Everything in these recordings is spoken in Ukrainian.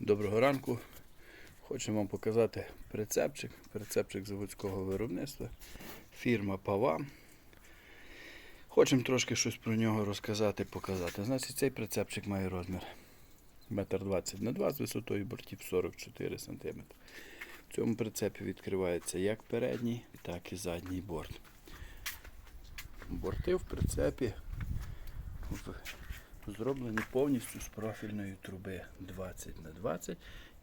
Доброго ранку. Хочу вам показати прицепчик. Прицепчик заводського виробництва. Фірма Пава. Хочемо трошки щось про нього розказати, показати. Значить, цей прицепчик має розмір 1,20 на 2 з висотою бортів 44 см. В цьому прицепі відкривається як передній, так і задній борт. Борти в прицепі зроблені повністю з профільної труби 20 на 20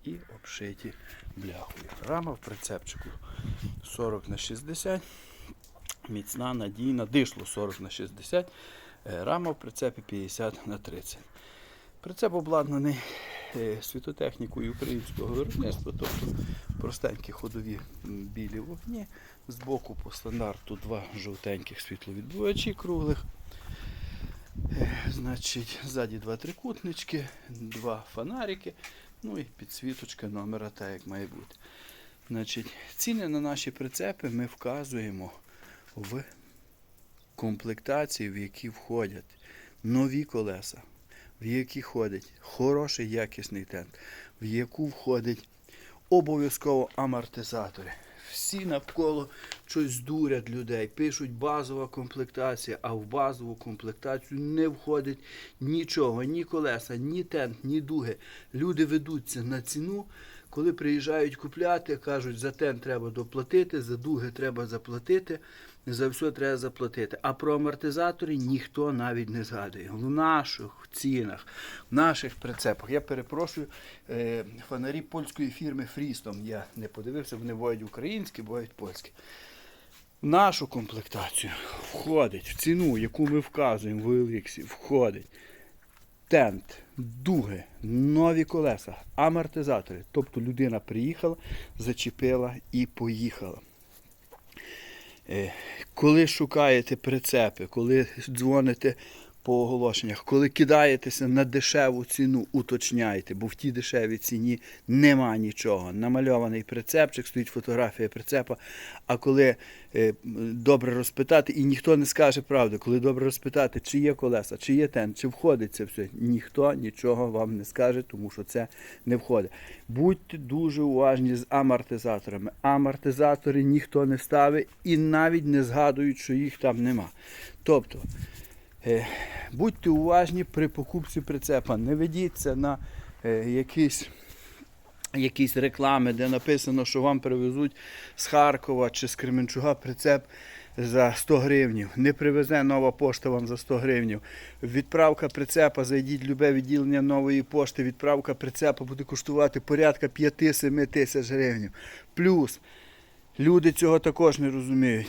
і обшиті бляхою. Рама в прицепчику 40 на 60, міцна, надійна, дишло 40 на 60, е, рама в прицепі 50 на 30. Прицеп обладнаний е, світотехнікою українського виробництва, тобто простенькі ходові білі вогні. Збоку по стандарту два жовтеньких світловідбивачі круглих. Е, Значить, ззаді два трикутнички, два фонарики, ну і підсвіточка номера, так як має бути. Значить, ціни на наші прицепи ми вказуємо в комплектації, в які входять нові колеса, в які входить хороший якісний тент, в яку входить обов'язково амортизатори. Всі навколо щось дурять людей, пишуть базова комплектація, а в базову комплектацію не входить нічого, ні колеса, ні тент, ні дуги. Люди ведуться на ціну. Коли приїжджають купляти, кажуть, за тент треба доплатити, за дуги треба заплатити, за все треба заплатити. А про амортизатори ніхто навіть не згадує. В наших цінах, в наших прицепах. Я перепрошую, е, фонарі польської фірми Фрістом. Я не подивився, вони бувають українські, бувають польські. В нашу комплектацію входить в ціну, яку ми вказуємо в OLX, входить тент, дуги, нові колеса, амортизатори. Тобто людина приїхала, зачепила і поїхала. Е, Коли шукаєте прицепи, коли дзвоните по оголошеннях, коли кидаєтеся на дешеву ціну, уточняйте, бо в тій дешевій ціні нема нічого. Намальований прицепчик, стоїть фотографія прицепа. А коли е, добре розпитати, і ніхто не скаже правди, коли добре розпитати, чи є колеса, чи є тент, чи входить це все, ніхто нічого вам не скаже, тому що це не входить. Будьте дуже уважні з амортизаторами. Амортизатори ніхто не ставить і навіть не згадують, що їх там нема. Тобто, будьте уважні при покупці прицепа. Не ведіться на е, якісь якісь реклами, де написано, що вам привезуть з Харкова чи з Кременчуга прицеп за 100 гривнів. Не привезе нова пошта вам за 100 гривнів. Відправка прицепа, зайдіть в любе відділення нової пошти, відправка прицепа буде коштувати порядка 5-7 тисяч гривень. Плюс люди цього також не розуміють.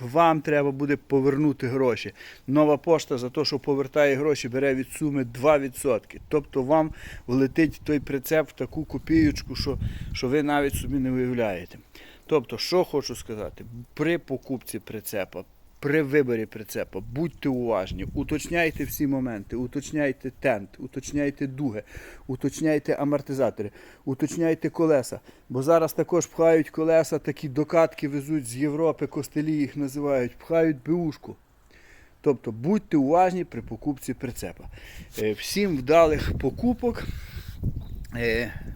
Вам треба буде повернути гроші. Нова пошта за те, що повертає гроші, бере від суми 2%. Тобто вам влетить той прицеп в таку копійку, що, що ви навіть собі не виявляєте. Тобто, що хочу сказати, при покупці прицепа, при виборі прицепа, будьте уважні, уточняйте всі моменти, уточняйте тент, уточняйте дуги, уточняйте амортизатори, уточняйте колеса. Бо зараз також пхають колеса, такі докатки везуть з Європи, костелі їх називають, пхають беушку. Тобто будьте уважні при покупці прицепа. Е, Всім вдалих покупок.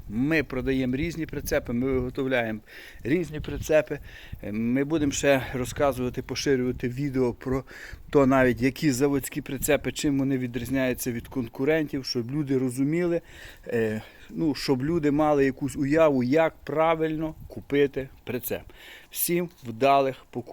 Ми продаємо різні прицепи, ми виготовляємо різні прицепи. Е, Ми будемо ще розказувати, поширювати відео про то навіть які заводські прицепи, чим вони відрізняються від конкурентів, щоб люди розуміли, е, ну, щоб люди мали якусь уяву, як правильно купити прицеп. Всім вдалих покупок.